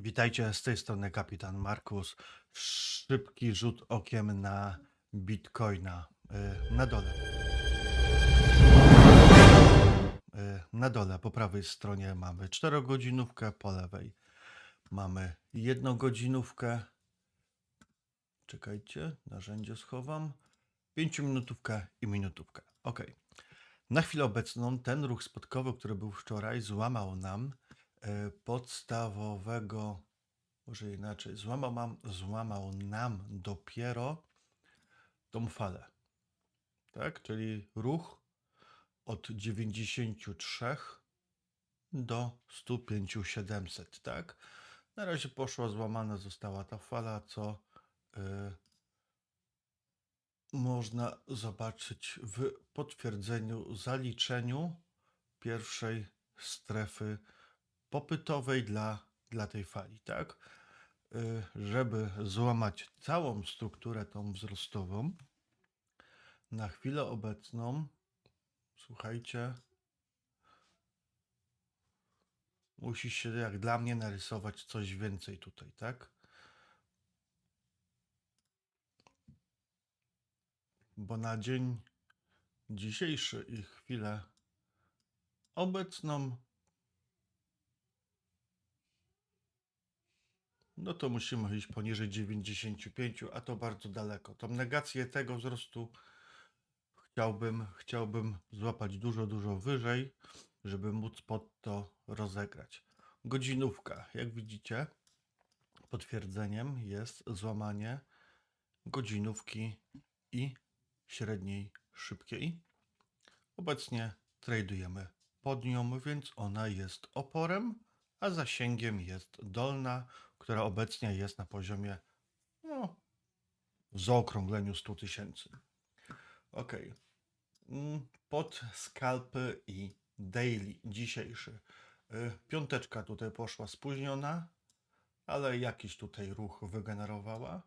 Witajcie, z tej strony kapitan Markus. Szybki rzut okiem na Bitcoina. Y, Na dole. Y, Na dole po prawej stronie mamy 4-godzinówkę, po lewej mamy 1-godzinówkę. Czekajcie, narzędzie schowam. 5-minutówkę i minutówkę. Ok. Na chwilę obecną ten ruch spotkowy, który był wczoraj, złamał nam podstawowego, może inaczej, złamał, mam, złamał nam dopiero tą falę. Tak? Czyli ruch od 93 do 105 700, tak? Na razie poszła, złamana została ta fala, co y, można zobaczyć w potwierdzeniu, zaliczeniu pierwszej strefy popytowej dla, dla tej fali, tak? Y, Żeby złamać całą strukturę tą wzrostową, na chwilę obecną, słuchajcie, musi się jak dla mnie narysować coś więcej tutaj, tak? Bo na dzień dzisiejszy i chwilę obecną, no to musimy iść poniżej 95, a to bardzo daleko. Tą negację tego wzrostu chciałbym, chciałbym złapać dużo, dużo wyżej, żeby móc pod to rozegrać. Godzinówka, jak widzicie, potwierdzeniem jest złamanie godzinówki i średniej szybkiej. Obecnie tradujemy pod nią, więc ona jest oporem, a zasięgiem jest dolna, która obecnie jest na poziomie no, w zaokrągleniu 100 tysięcy. Ok. Mm, Pod skalpy i daily dzisiejszy. Y, Piąteczka tutaj poszła spóźniona, ale jakiś tutaj ruch wygenerowała.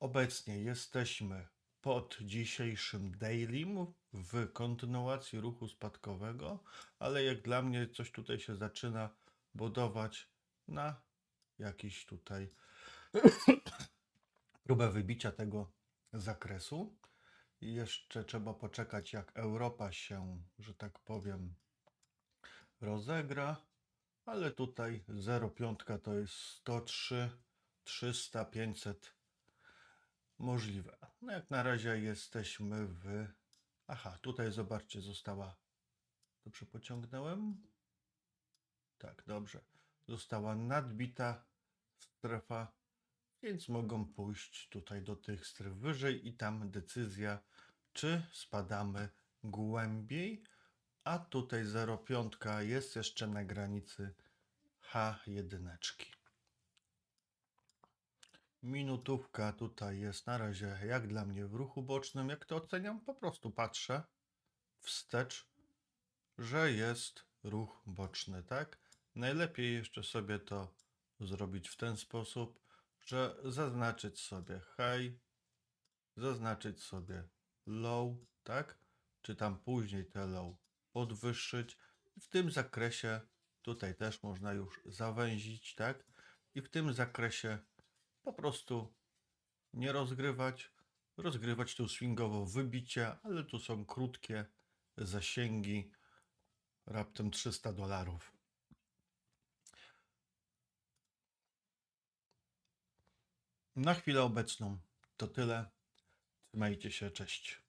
Obecnie jesteśmy pod dzisiejszym dailym w kontynuacji ruchu spadkowego, ale jak dla mnie coś tutaj się zaczyna budować na jakiś tutaj próbę wybicia tego zakresu. I jeszcze trzeba poczekać, jak Europa się, że tak powiem, rozegra, ale tutaj 0,5 to jest 103, 300, 500 możliwe. No jak na razie jesteśmy w... Aha, tutaj zobaczcie, została... Dobrze pociągnąłem? Tak, dobrze. Została nadbita strefa, więc mogą pójść tutaj do tych stref wyżej i tam decyzja, czy spadamy głębiej, a tutaj 0,5 jest jeszcze na granicy H1. Minutówka tutaj jest na razie, jak dla mnie, w ruchu bocznym. Jak to oceniam? Po prostu patrzę wstecz, że jest ruch boczny, tak? Najlepiej jeszcze sobie to zrobić w ten sposób, że zaznaczyć sobie high, zaznaczyć sobie low, tak? Czy tam później te low podwyższyć. W tym zakresie tutaj też można już zawęzić, tak? I w tym zakresie po prostu nie rozgrywać, rozgrywać tu swingowo wybicie, ale tu są krótkie zasięgi, raptem 300 dolarów. Na chwilę obecną to tyle. Trzymajcie się, cześć.